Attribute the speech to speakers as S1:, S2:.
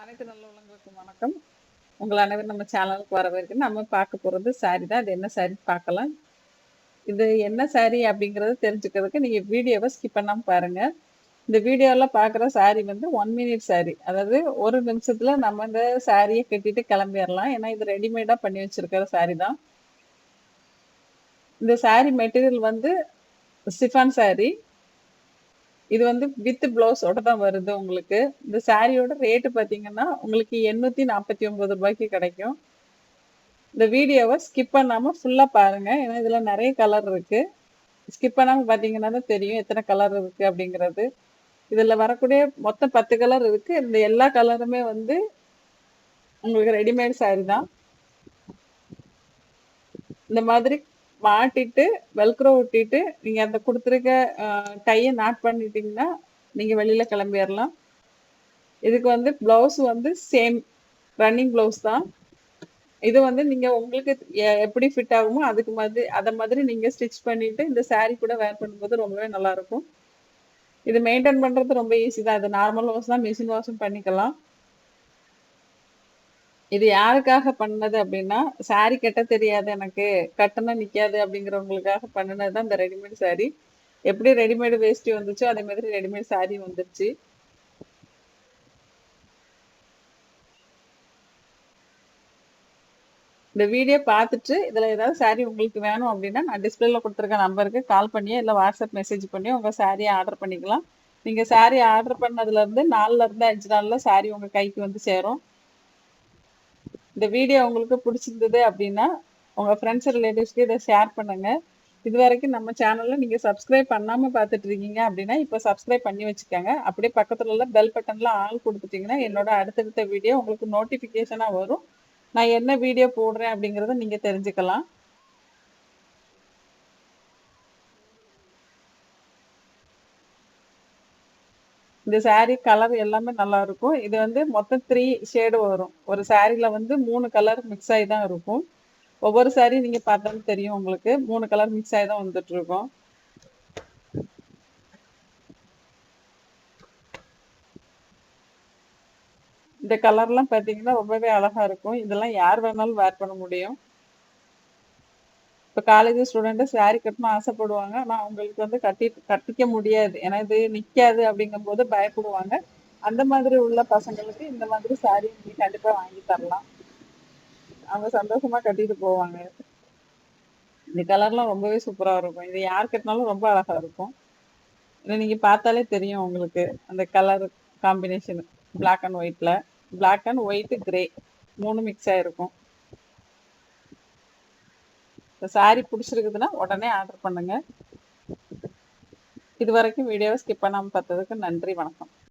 S1: அனைத்து நல்ல உள்ளங்களுக்கு வணக்கம். உங்கள் அனைவரும் நம்ம சேனலுக்கு வரவேற்கு நம்ம பார்க்க போகிறது சாரி தான். அது என்ன சாரி பார்க்கலாம். இது என்ன சாரி அப்படிங்கிறத தெரிஞ்சுக்கிறதுக்கு நீங்கள் வீடியோவை ஸ்கிப் பண்ணாமல் பாருங்கள் இந்த வீடியோவில் பார்க்குற சாரி வந்து ஒன் மினிட் சாரி அதாவது ஒரு நிமிஷத்தில் நம்ம இந்த சாரியை கட்டிட்டு கிளம்பிடலாம். ஏன்னா இது ரெடிமேடாக பண்ணி வச்சுருக்கிற சாரி தான். இந்த சாரி மெட்டீரியல் வந்து சிஃபான் சாரி இது வந்து வித் பிளவுஸோட தான் வருது உங்களுக்கு. இந்த சாரியோட ரேட்டு பார்த்தீங்கன்னா உங்களுக்கு எண்ணூற்றி நாற்பத்தி ஒம்பது ரூபாய்க்கு கிடைக்கும். இந்த வீடியோவை ஸ்கிப் பண்ணாமல் ஃபுல்லாக பாருங்கள் ஏன்னா இதில் நிறைய கலர் இருக்குது ஸ்கிப் பண்ணாமல் பார்த்தீங்கன்னா தான் தெரியும் எத்தனை கலர் இருக்குது அப்படிங்கிறது. இதில் வரக்கூடிய மொத்தம் பத்து கலர் இருக்குது இந்த எல்லா கலருமே வந்து உங்களுக்கு ரெடிமேட் சாரி தான். இந்த மாதிரி மாட்டிட்டு வெல்க்ரோ ஒட்டிட்டு நீங்கள் அந்த கொடுத்துருக்க டையை நாட் பண்ணிட்டீங்கன்னா நீங்கள் வெளியில் கிளம்பிடலாம் இதுக்கு வந்து ப்ளவுஸ் வந்து சேம் ரன்னிங் ப்ளவுஸ் தான். இது வந்து நீங்கள் உங்களுக்கு எப்படி ஃபிட் ஆகுமோ அதுக்கு மாதிரி அதை மாதிரி நீங்கள் ஸ்டிச் பண்ணிவிட்டு இந்த சாரீ கூட வேர் பண்ணும்போது ரொம்பவே நல்லாயிருக்கும். இது மெயின்டைன் பண்ணுறது ரொம்ப ஈஸி தான். இது நார்மல் வாஷ் தான் மிஷின் வாஷும் பண்ணிக்கலாம். இது யாருக்காக பண்ணது அப்படின்னா சாரி கட்ட தெரியாது எனக்கு. கட்டணம் நிக்காது அப்படிங்கிறவங்களுக்காக பண்ணினது தான் இந்த ரெடிமேட் சாரி எப்படி ரெடிமேடு வேஷ்டி வந்துச்சோ அதே மாதிரி ரெடிமேட் சாரி வந்துருச்சு. இந்த வீடியோ பார்த்துட்டு இதில் ஏதாவது சாரி உங்களுக்கு வேணும் அப்படின்னா நான் டிஸ்பிளேல கொடுத்துருக்க நம்பருக்கு கால் பண்ணியோ இல்லை வாட்ஸ்அப் மெசேஜ் பண்ணியோ உங்கள் சாரியை ஆர்டர் பண்ணிக்கலாம். நீங்கள் சாரி ஆர்டர் பண்ணதுலேருந்து நாலுலேருந்து அஞ்சு நாளில் சாரி உங்கள் கைக்கு வந்து சேரும். இந்த வீடியோ உங்களுக்கு பிடிச்சிருந்தது அப்படின்னா உங்கள் ஃப்ரெண்ட்ஸ் ரிலேட்டிவ்ஸ்க்கு இதை ஷேர் பண்ணுங்கள் இது வரைக்கும் நம்ம சேனலில் நீங்கள் சப்ஸ்கிரைப் பண்ணாமல் பார்த்துட்டு இருக்கீங்க அப்படின்னா இப்போ சப்ஸ்கிரைப் பண்ணி வச்சுக்கோங்க. அப்படியே பக்கத்தில் உள்ள பெல் பட்டனில் ஆள் கொடுத்துட்டிங்கன்னா என்னோட அடுத்தடுத்த வீடியோ உங்களுக்கு நோட்டிஃபிகேஷனாக வரும். நான் என்ன வீடியோ போடுறேன் அப்படிங்கிறத நீங்கள் தெரிஞ்சுக்கலாம். இந்த சாரீ கலர் எல்லாமே நல்லா இருக்கும். இது வந்து மொத்தம் த்ரீ ஷேடு வரும். ஒரு சாரியில் வந்து மூணு கலர் மிக்ஸ் ஆகி தான் இருக்கும். ஒவ்வொரு சாரீ நீங்கள் பார்த்தாலும் தெரியும் உங்களுக்கு. மூணு கலர் மிக்ஸ் ஆகி தான் வந்துட்டு இருக்கும் இந்த கலர்லாம் பார்த்தீங்கன்னா ரொம்பவே அழகா இருக்கும். இதெல்லாம் யார் வேணாலும் வேர் பண்ண முடியும். இப்போ காலேஜ் ஸ்டூடெண்ட்டு சாரி கட்டணும் ஆசைப்படுவாங்க. ஆனால் அவங்களுக்கு வந்து கட்டி கட்டிக்க முடியாது. ஏன்னா இது நிற்காது அப்படிங்கும்போது பயப்படுவாங்க. அந்த மாதிரி உள்ள பசங்களுக்கு இந்த மாதிரி சாரி நீங்கள் கண்டிப்பாக வாங்கி தரலாம். அவங்க சந்தோஷமாக கட்டிட்டு போவாங்க. இந்த கலர்லாம் ரொம்பவே சூப்பராக இருக்கும். இது யார் கட்டினாலும் ரொம்ப அழகாக இருக்கும். இல்லை நீங்கள் பார்த்தாலே தெரியும் உங்களுக்கு அந்த கலர் காம்பினேஷன் பிளாக் அண்ட் ஒயிட்டில் பிளாக் அண்ட் ஒயிட்டு கிரே மூணு மிக்ஸ் ஆகிருக்கும் இந்த சாரீ பிடிச்சிருக்குதுன்னா உடனே ஆர்டர் பண்ணுங்கள் இது வரைக்கும் வீடியோவை ஸ்கிப் பண்ணாமல் பார்த்ததுக்கு நன்றி வணக்கம்.